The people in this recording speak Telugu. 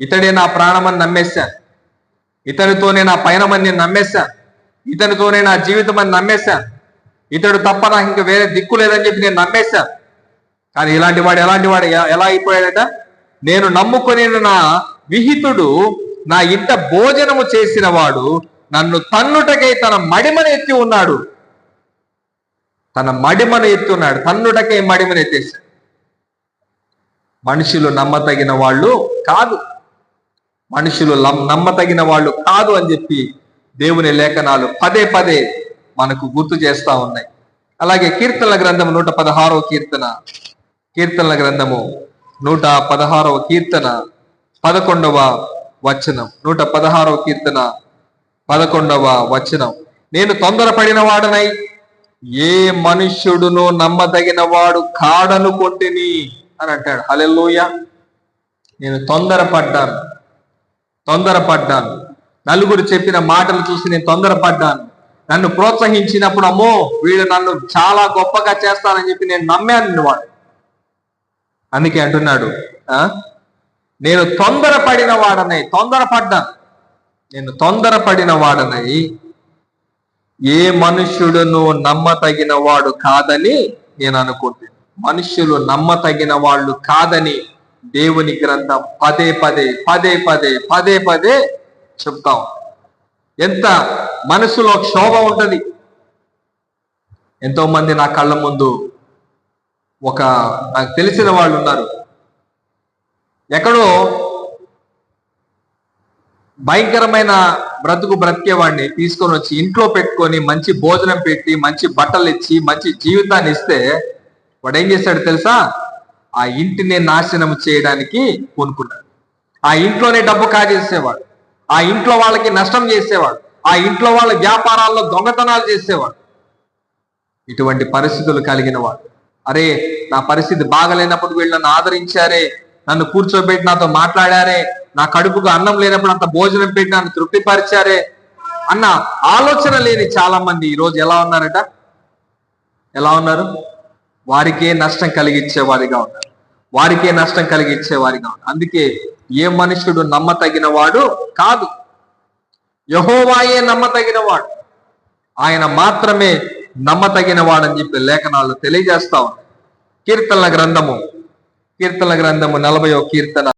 ఇతడే నా ప్రాణమని నమ్మేశాను ఇతడితోనే నా పయనమని నేను నమ్మేశాను ఇతనితోనే నా జీవితం అని నమ్మేశాను ఇతడు తప్ప నాకు ఇంకా వేరే దిక్కు లేదని చెప్పి నేను నమ్మేశాను కానీ ఇలాంటి వాడు ఎలాంటి వాడు? ఎలా అయిపోయాడట? నేను నమ్ముకొని నా విహితుడు నా ఇంట భోజనము చేసిన వాడు నన్ను తన్నుటకై తన మడిమను ఎత్తి ఉన్నాడు. తన మడిమను ఎత్తి ఉన్నాడు. తన్నుటకై మడిమను ఎత్తేశాడు మనుషులు నమ్మతగిన వాళ్ళు కాదు. మనుషులు నమ్మతగిన వాళ్ళు కాదు అని చెప్పి దేవుని లేఖనాలు పదే పదే మనకు గుర్తు చేస్తా ఉన్నాయి. అలాగే కీర్తనల గ్రంథం నూట పదహారవ కీర్తన కీర్తనల గ్రంథము నూట పదహారవ కీర్తన పదకొండవ వచనం నూట పదహారవ కీర్తన పదకొండవ వచనం. నేను తొందరపడిన వాడనై ఏ మనుష్యుడును నమ్మదగిన వాడు కాడనుకొంటిని అని అంటాడు. హలెల్లోయ! నేను తొందరపడ్డాను. తొందరపడ్డాను. నలుగురు చెప్పిన మాటలు చూసి నేను తొందరపడ్డాను. నన్ను ప్రోత్సహించినప్పుడు అమ్మో వీళ్ళు నన్ను చాలా గొప్పగా చేస్తానని చెప్పి నేను నమ్మాను వాడు అందుకే అంటున్నాడు ఆ? నేను తొందరపడిన వాడనై తొందరపడ్డాను. నేను తొందరపడిన వాడనై ఏ మనుష్యుడును నమ్మతగిన వాడు కాదని నేను అనుకుంటున్నాను. మనుష్యులు నమ్మతగిన వాళ్ళు కాదని దేవుని గ్రంథం పదే పదే పదే పదే పదే పదే చెప్తాం. ఎంత మనసులో క్షోభ ఉంటుంది. ఎంతో మంది నా కళ్ళ ముందు ఒక నాకు తెలిసిన వాళ్ళు ఉన్నారు. ఎక్కడో భయంకరమైన బ్రతుకు బ్రతికేవాడిని తీసుకొని వచ్చి ఇంట్లో పెట్టుకొని మంచి భోజనం పెట్టి మంచి బట్టలు ఇచ్చి మంచి జీవితాన్ని ఇస్తే వాడు ఏం చేశాడు తెలుసా? ఆ ఇంటిని నాశనం చేయడానికి కొనుక్కున్నాడు ఆ ఇంట్లోనే డబ్బు కాజేసేవాడు ఆ ఇంట్లో వాళ్ళకి నష్టం చేసేవాడు. ఆ ఇంట్లో వాళ్ళ వ్యాపారాల్లో దొంగతనాలు చేసేవాడు. ఇటువంటి పరిస్థితులు కలిగిన వాడు. అరే నా పరిస్థితి బాగలేనప్పుడు వీళ్ళు నన్ను ఆదరించారే నన్ను కూర్చోబెట్టి నాతో మాట్లాడారే నా కడుపుకు అన్నం లేనప్పుడు అంత భోజనం పెట్టి నన్ను తృప్తిపరిచారే అన్న ఆలోచన లేని చాలా మంది ఈరోజు ఎలా ఉన్నారట? ఎలా ఉన్నారు? వారికే నష్టం కలిగించే వారిగా ఉన్నారు వారికే నష్టం కలిగించే వారిగా ఉన్నారు అందుకే ఏ మనుషుడు నమ్మతగిన వాడు కాదు. యహోవాయే నమ్మతగిన వాడు ఆయన మాత్రమే నమ్మతగిన వాడని చెప్పి లేఖనాలు తెలియజేస్తా ఉన్నాయి కీర్తనల గ్రంథము. కీర్తనల గ్రంథము నలభయో కీర్తన